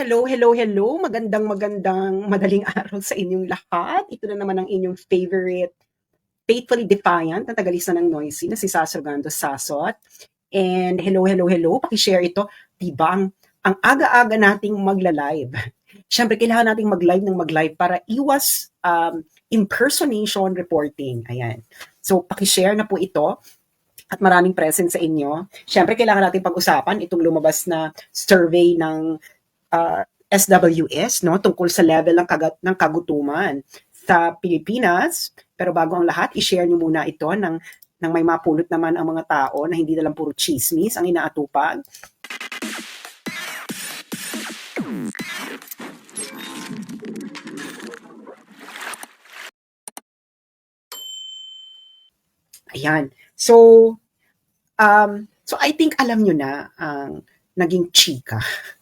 Hello, hello, hello. Magandang magandang madaling araw sa inyong lahat. Ito na naman ang inyong favorite faithfully defiant na tagalista ng noisy na si Sasorgando Sasot. And hello, hello, hello. Paki-share ito. Diba ang, ang aga-aga nating magla-live. Siyempre, kailangan nating mag-live ng mag-live para iwas um, impersonation reporting. Ayan. So, paki-share na po ito at maraming present sa inyo. Siyempre, kailangan natin pag-usapan itong lumabas na survey ng uh, SWS no tungkol sa level ng kagat ng kagutuman sa Pilipinas. Pero bago ang lahat, i-share niyo muna ito ng nang may mapulot naman ang mga tao na hindi na lang puro chismis ang inaatupag. Ayan. So, um, so I think alam nyo na ang naging chika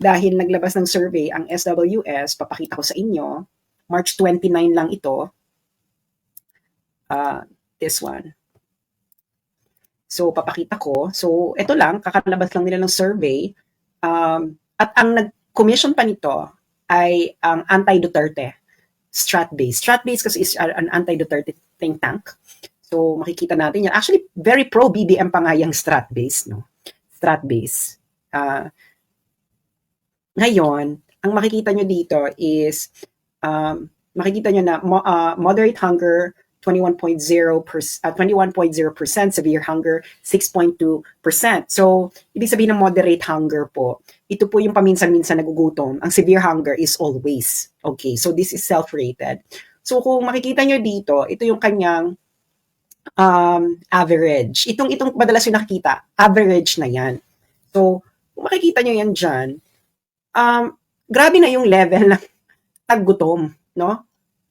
dahil naglabas ng survey ang SWS, papakita ko sa inyo, March 29 lang ito, uh, this one. So, papakita ko. So, ito lang, kakalabas lang nila ng survey. Um, at ang nag-commission pa nito ay ang anti-Duterte strat-based. Kasi is an anti-Duterte think tank. So, makikita natin yan. Actually, very pro-BBM pa nga yung strat-based, no? Strat-based. Uh, ngayon, ang makikita nyo dito is, um, makikita nyo na uh, moderate hunger, 21.0 uh, 21.0%, severe hunger 6.2%. So, ibig sabihin ng moderate hunger po, ito po yung paminsan-minsan nagugutom. Ang severe hunger is always. Okay, so this is self-rated. So, kung makikita nyo dito, ito yung kanyang um, average. Itong itong madalas yung nakikita, average na yan. So, kung makikita nyo yan dyan, um, grabe na yung level ng taggutom, no?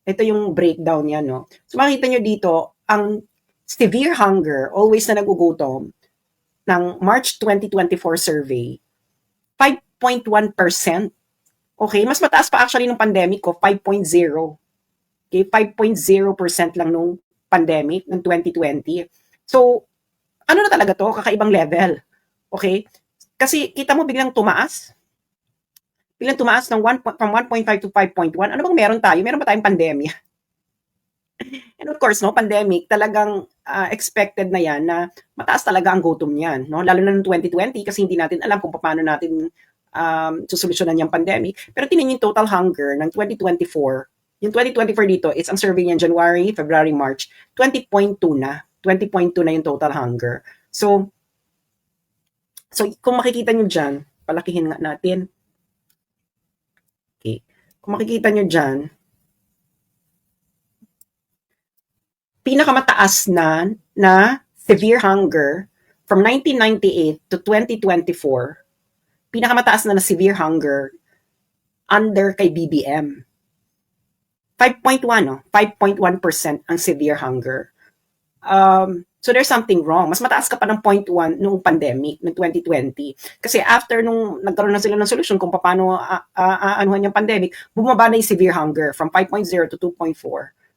Ito yung breakdown niya, no? So makita nyo dito, ang severe hunger, always na nagugutom, ng March 2024 survey, 5.1%. Okay, mas mataas pa actually nung pandemic ko, 5.0. Okay, 5.0% lang nung pandemic ng 2020. So, ano na talaga to? Kakaibang level. Okay? Kasi kita mo biglang tumaas biglang tumaas ng 1, from 1.5 to 5.1. Ano bang meron tayo? Meron ba tayong pandemya? And of course, no, pandemic, talagang uh, expected na yan na mataas talaga ang gutom niyan. No? Lalo na noong 2020 kasi hindi natin alam kung paano natin um, susolusyonan yung pandemic. Pero tingnan yung total hunger ng 2024. Yung 2024 dito, it's ang survey niyan January, February, March, 20.2 na. 20.2 na yung total hunger. So, so kung makikita nyo dyan, palakihin nga natin, kung makikita nyo dyan, pinakamataas na na severe hunger from 1998 to 2024, pinakamataas na na severe hunger under kay BBM. 5.1, no? 5.1% ang severe hunger. Um, So there's something wrong. Mas mataas ka pa ng 0.1 nung pandemic, ng 2020. Kasi after nung nagkaroon na sila ng solusyon kung paano uh, uh, aanuhan yung pandemic, bumaba na yung severe hunger from 5.0 to 2.4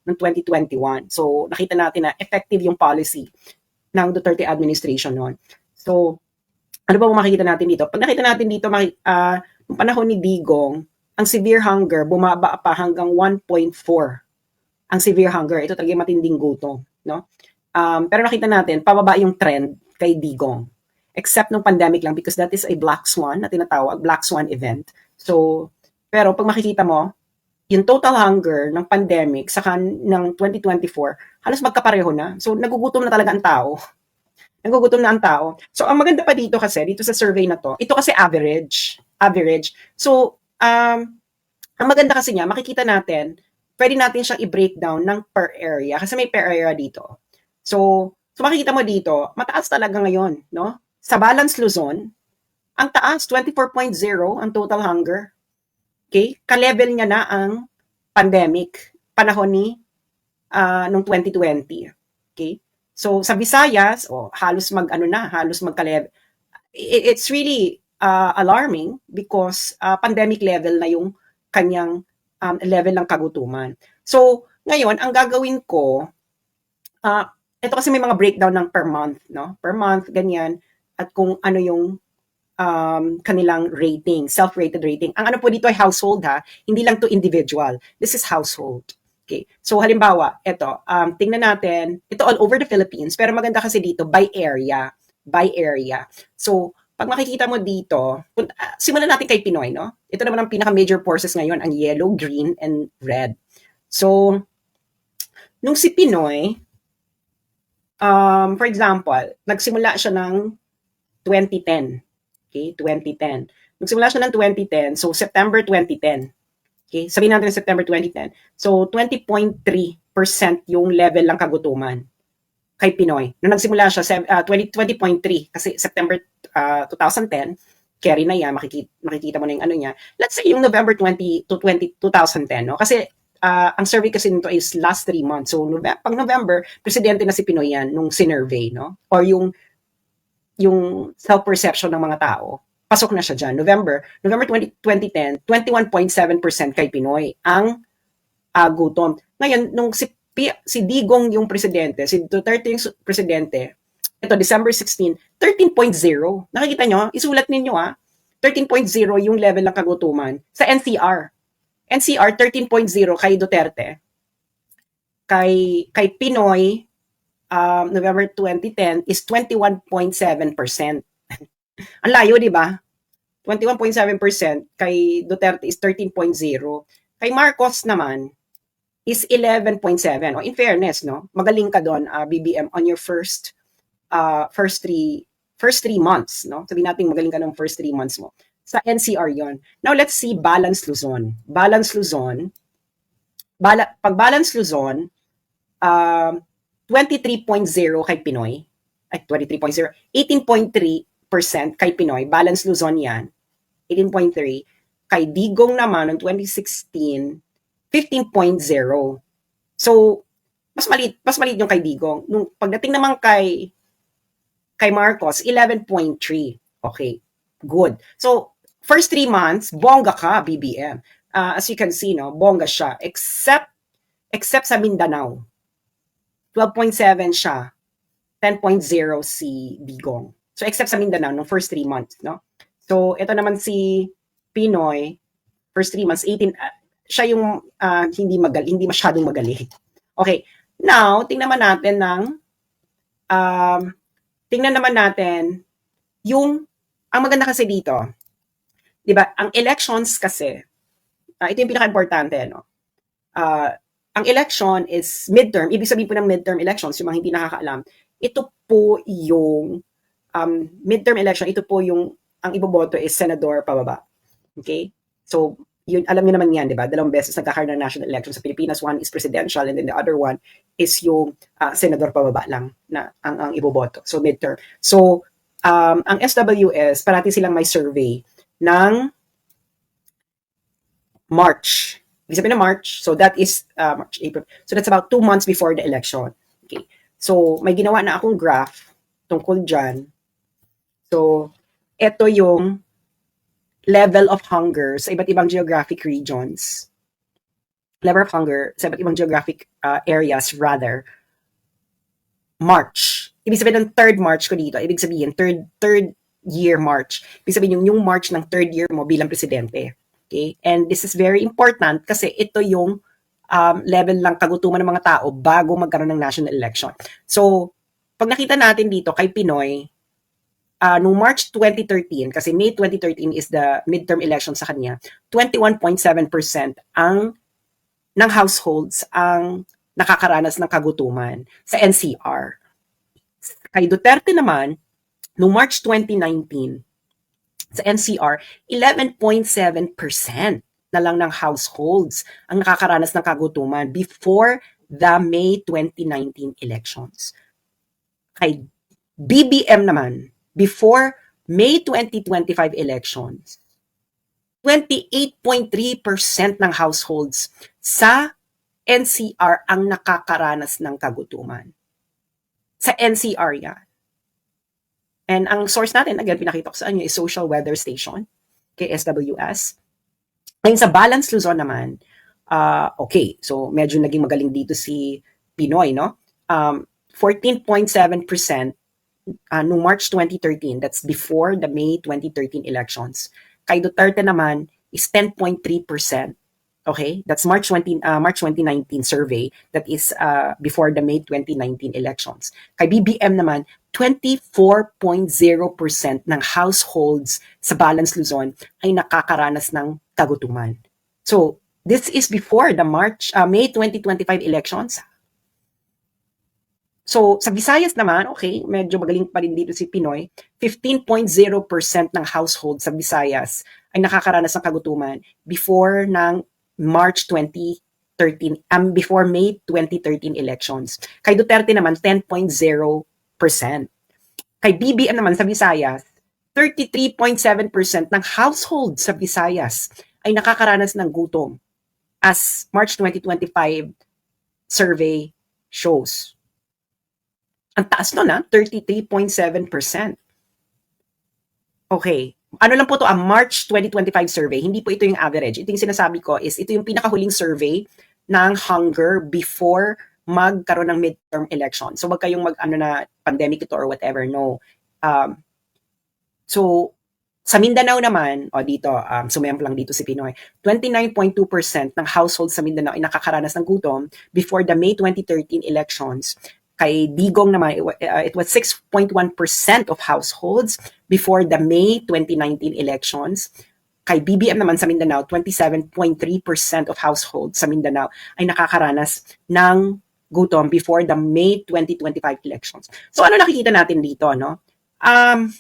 ng 2021. So nakita natin na effective yung policy ng Duterte administration noon. So ano ba makikita natin dito? Pag nakita natin dito, uh, nung panahon ni Digong, ang severe hunger bumaba pa hanggang 1.4 ang severe hunger. Ito talaga matinding gutom, no? Um, pero nakita natin, pababa yung trend kay Digong. Except nung pandemic lang because that is a black swan na tinatawag, black swan event. So, pero pag makikita mo, yung total hunger ng pandemic sa ng 2024, halos magkapareho na. So, nagugutom na talaga ang tao. Nagugutom na ang tao. So, ang maganda pa dito kasi, dito sa survey na to, ito kasi average. Average. So, um, ang maganda kasi niya, makikita natin, pwede natin siyang i-breakdown ng per area. Kasi may per area dito. So, so makikita mo dito, mataas talaga ngayon, no? Sa Balance Luzon, ang taas, 24.0 ang total hunger. Okay? Ka-level niya na ang pandemic, panahon ni uh, nung 2020. Okay? So, sa Visayas, oh, halos mag-ano na, halos magka-level. It's really uh, alarming because uh, pandemic level na yung kanyang um, level ng kagutuman. So, ngayon, ang gagawin ko, uh, ito kasi may mga breakdown ng per month, no? Per month, ganyan. At kung ano yung um, kanilang rating, self-rated rating. Ang ano po dito ay household ha, hindi lang to individual. This is household. Okay. So halimbawa, ito, um, tingnan natin, ito all over the Philippines, pero maganda kasi dito by area, by area. So, pag makikita mo dito, ah, simulan natin kay Pinoy, no? Ito naman ang pinaka-major forces ngayon, ang yellow, green, and red. So, nung si Pinoy, um, for example, nagsimula siya ng 2010. Okay, 2010. Nagsimula siya ng 2010, so September 2010. Okay, sabihin natin September 2010. So 20.3% yung level ng kagutuman kay Pinoy. Nung nagsimula siya, sev- ah, 20, 20.3 kasi September ah, 2010, carry na yan, makikita, makikita mo na yung ano niya. Let's say yung November 20 to 20, 2010, no? Kasi ah, ang survey kasi nito is last three months. So Nove- pag November, presidente na si Pinoy yan nung sinurvey, no? Or yung yung self-perception ng mga tao, pasok na siya dyan. November, November 20, 2010, 21.7% kay Pinoy ang ah, gutom. Ngayon, nung si, Pi- si Digong yung presidente, si Duterte yung presidente, ito, December 16, 13.0. Nakikita nyo? Isulat ninyo ah. 13.0 yung level ng kagutuman sa NCR. NCR 13.0 kay Duterte. Kay kay Pinoy um, November 2010 is 21.7%. Ang layo, di ba? 21.7% kay Duterte is 13.0. Kay Marcos naman is 11.7. O in fairness, no? Magaling ka doon, uh, BBM, on your first uh, first three first three months, no? Sabihin natin magaling ka ng first three months mo. Sa NCR yon. Now let's see Balance Luzon. Balance Luzon, bala, pag Balance Luzon, um, 23.0 kay Pinoy, ay 23.0, 18.3% kay Pinoy, balance Luzon yan, 18.3, kay Digong naman noong 2016, 15.0. So, mas maliit, mas maliit yung kay Digong. Nung pagdating naman kay kay Marcos, 11.3. Okay, good. So, first three months, bongga ka, BBM. Uh, as you can see, no, bongga siya. Except, except sa Mindanao. 12.7 siya. 10.0 si Digong. So, except sa Mindanao, no first three months, no? So, ito naman si Pinoy, first three months, 18, ah, siya yung ah, hindi magal, hindi masyadong magaling. Okay. Now, tingnan naman natin ng, um, tingnan naman natin yung, ang maganda kasi dito, di ba, ang elections kasi, ah, ito yung pinaka-importante, no? Ah, ang election is midterm, ibig sabihin po ng midterm elections, yung mga hindi nakakaalam, ito po yung um, midterm election, ito po yung ang iboboto is senador pababa. Okay? So, yun, alam niyo naman yan, di ba? Dalawang beses nagkakaroon ng national election sa Pilipinas. One is presidential and then the other one is yung ah, senador pababa lang na ang, ang iboboto. So, midterm. So, um, ang SWS, parati silang may survey ng March. Ibig sabihin na March. So, that is uh, March, April. So, that's about two months before the election. Okay. So, may ginawa na akong graph tungkol dyan. So, ito yung level of hunger sa iba't ibang geographic regions. Level of hunger sa iba't ibang geographic uh, areas rather. March. Ibig sabihin ng third March ko dito. Ibig sabihin, third, third year March. Ibig sabihin yung, yung March ng third year mo bilang presidente. Okay? And this is very important kasi ito yung um, level ng kagutuman ng mga tao bago magkaroon ng national election. So, pag nakita natin dito kay Pinoy, uh, noong March 2013, kasi May 2013 is the midterm election sa kanya, 21.7% ang ng households ang nakakaranas ng kagutuman sa NCR. Kay Duterte naman, noong March 2019, sa NCR, 11.7% na lang ng households ang nakakaranas ng kagutuman before the May 2019 elections. Kay BBM naman, before May 2025 elections, 28.3% ng households sa NCR ang nakakaranas ng kagutuman. Sa NCR yan. And ang source natin, again, pinakita ko sa inyo, is Social Weather Station, kay SWS. Ngayon sa Balance Luzon naman, uh, okay, so medyo naging magaling dito si Pinoy, no? Um, 14.7% uh, noong March 2013, that's before the May 2013 elections. Kay Duterte naman is 10.3%. Okay, that's March 20 uh, March 2019 survey that is uh, before the May 2019 elections. Kay BBM naman 24.0% ng households sa Balance Luzon ay nakakaranas ng kagutuman. So, this is before the March uh, May 2025 elections. So, sa Visayas naman, okay, medyo magaling pa rin dito si Pinoy, 15.0% ng households sa Visayas ay nakakaranas ng kagutuman before ng March 2013, um, before May 2013 elections. Kay Duterte naman, 10.0%. Kay BBM naman sa Visayas, 33.7% ng household sa Visayas ay nakakaranas ng gutom as March 2025 survey shows. Ang taas nun na, 33.7%. Okay, ano lang po to, a March 2025 survey. Hindi po ito yung average. Ito yung sinasabi ko is ito yung pinakahuling survey ng hunger before magkaroon ng midterm election. So wag kayong mag ano na pandemic ito or whatever. No. Um, so sa Mindanao naman, o dito, um, sumemp lang dito si Pinoy, 29.2% ng households sa Mindanao ay nakakaranas ng gutom before the May 2013 elections. Kay Digong naman, it, uh, it was 6.1% of households before the May 2019 elections. Kay BBM naman sa Mindanao, 27.3% of households sa Mindanao ay nakakaranas ng gutom before the May 2025 elections. So ano nakikita natin dito, no? Um,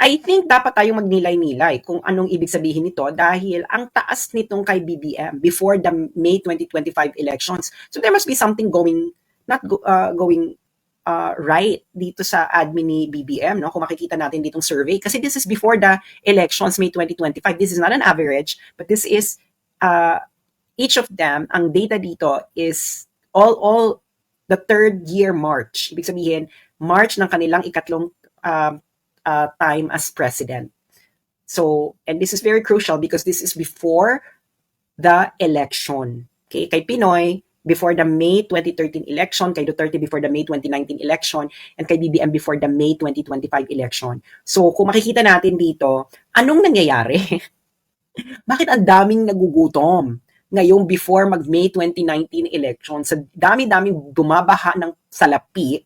I think dapat tayong magnilay-nilay kung anong ibig sabihin nito dahil ang taas nitong kay BBM before the May 2025 elections. So there must be something going not go, uh, going uh, right dito sa admin ni BBM, no? Kung makikita natin ditong survey. Kasi this is before the elections, May 2025. This is not an average, but this is, uh, each of them, ang data dito is all, all the third year March. Ibig sabihin, March ng kanilang ikatlong uh, uh, time as president. So, and this is very crucial because this is before the election. Okay, kay Pinoy, before the May 2013 election, kay Duterte before the May 2019 election, and kay BBM before the May 2025 election. So, kung makikita natin dito, anong nangyayari? Bakit ang daming nagugutom? Ngayong before mag-May 2019 election, sa dami-daming bumabaha ng salapi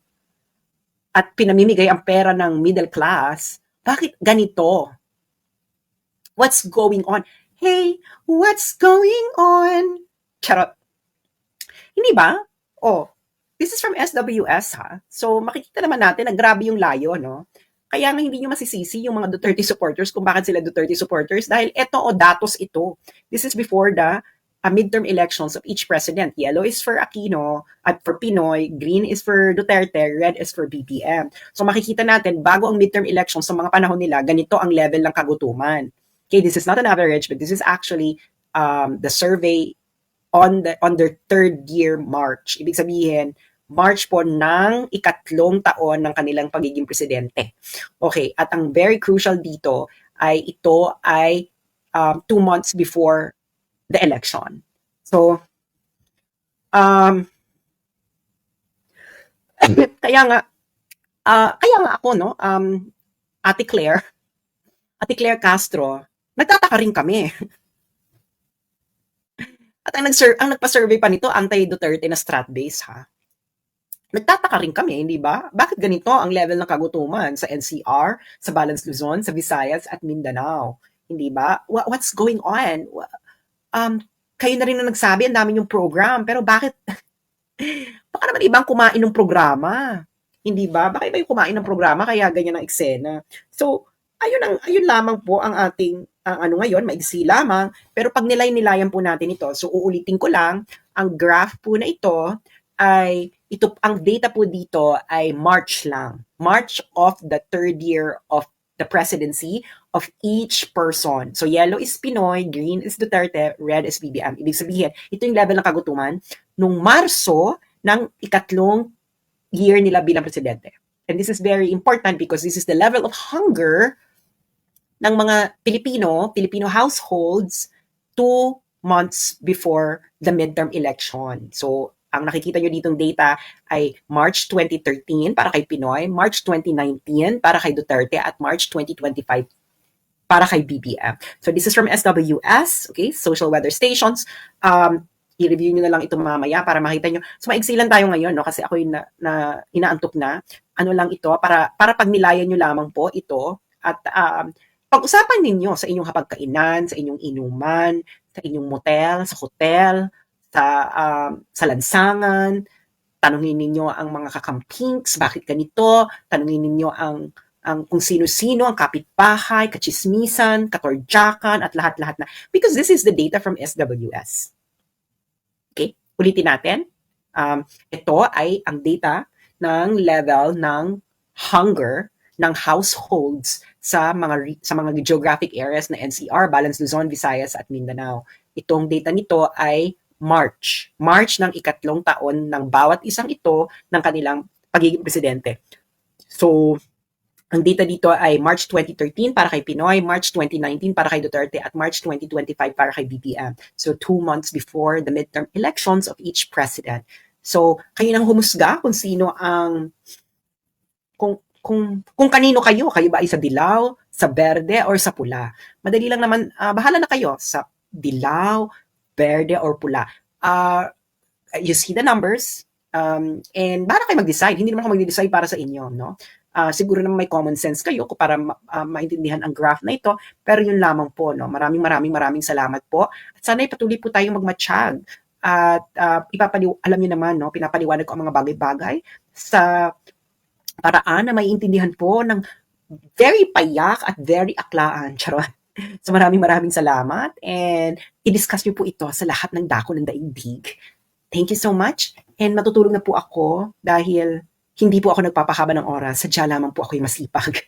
at pinamimigay ang pera ng middle class, bakit ganito? What's going on? Hey, what's going on? Charot. Hindi ba? Oh, this is from SWS ha. So makikita naman natin na grabe yung layo, no? Kaya nga hindi nyo masisisi yung mga Duterte supporters kung bakit sila Duterte supporters dahil eto o datos ito. This is before the uh, midterm elections of each president. Yellow is for Aquino at for Pinoy, green is for Duterte, red is for BBM. So makikita natin bago ang midterm elections sa mga panahon nila, ganito ang level ng kagutuman. Okay, this is not an average, but this is actually um, the survey on the on their third year March. Ibig sabihin, March po ng ikatlong taon ng kanilang pagiging presidente. Okay, at ang very crucial dito ay ito ay um, two months before the election. So, um, kaya nga, uh, kaya nga ako, no, um, Ate Claire, Ate Claire Castro, nagtataka rin kami. At ang, nag ang nagpa-survey pa nito, anti-Duterte na strat base ha. Nagtataka rin kami, hindi ba? Bakit ganito ang level ng kagutuman sa NCR, sa Balance Luzon, sa Visayas at Mindanao? Hindi ba? What's going on? Um, kayo na rin na nagsabi, ang dami yung program, pero bakit baka naman ibang kumain ng programa? Hindi ba? Baka iba yung kumain ng programa kaya ganyan ang eksena. So, ayun ang ayun lamang po ang ating ang ano ngayon, maigsi lamang. Pero pag nilay-nilayan po natin ito, so uulitin ko lang, ang graph po na ito ay, ito, ang data po dito ay March lang. March of the third year of the presidency of each person. So yellow is Pinoy, green is Duterte, red is BBM. Ibig sabihin, ito yung level ng kagutuman nung Marso ng ikatlong year nila bilang presidente. And this is very important because this is the level of hunger ng mga Pilipino, Filipino households two months before the midterm election. So, Ang nakikita nyo ditong data ay March 2013 para kay Pinoy, March 2019 para kay Duterte, at March 2025 para kay BBM. So this is from SWS, okay, Social Weather Stations. Um, i-review nyo na lang ito mamaya para makita nyo. So maigsi lang tayo ngayon, no, kasi ako yung na, na, inaantok na. Ano lang ito, para, para pag nilayan nyo lamang po ito, at um, pag-usapan ninyo sa inyong hapagkainan, sa inyong inuman, sa inyong motel, sa hotel, sa um, sa lansangan, tanungin ninyo ang mga kakampings, bakit ganito, tanungin ninyo ang ang kung sino-sino, ang kapitbahay, kachismisan, katorjakan, at lahat-lahat na. Because this is the data from SWS. Okay? Ulitin natin. Um, ito ay ang data ng level ng hunger ng households sa mga sa mga geographic areas na NCR, Balance Luzon, Visayas at Mindanao. Itong data nito ay March. March ng ikatlong taon ng bawat isang ito ng kanilang pagiging presidente. So, ang data dito ay March 2013 para kay Pinoy, March 2019 para kay Duterte, at March 2025 para kay BBM. So, two months before the midterm elections of each president. So, kayo nang humusga kung sino ang kung kung kung kanino kayo, kayo ba ay sa dilaw, sa berde or sa pula? Madali lang naman, ah, bahala na kayo sa dilaw, berde or pula. Uh, you see the numbers um, and bahala kayo mag-decide. Hindi naman ako mag-decide para sa inyo, no? Ah, siguro naman may common sense kayo para ma- ah, maintindihan ang graph na ito, pero yun lamang po, no? Maraming maraming maraming salamat po. At sana patuloy po tayong magmatsyag. At uh, ipapaliw alam niyo naman, no, pinapaliwanag ko ang mga bagay-bagay sa paraan na maiintindihan po ng very payak at very aklaan. Charot. So maraming maraming salamat and i-discuss niyo po ito sa lahat ng dako ng daigdig. Thank you so much and matutulog na po ako dahil hindi po ako nagpapahaba ng oras. Sadya lamang po ako yung masipag.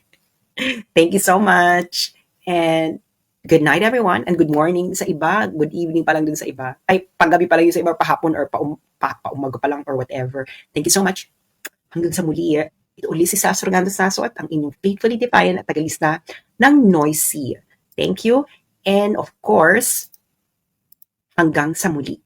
Thank you so much and good night everyone and good morning sa iba. Good evening pa lang dun sa iba. Ay, panggabi pa lang yung sa iba, pahapon or pa, pa, paumaga pa lang or whatever. Thank you so much. Hanggang sa muli. eh. Ito uli si Sasso Orlando Sasso at ang inyong faithfully defiant at tagalista ng Noisy. Thank you. And of course, hanggang sa muli.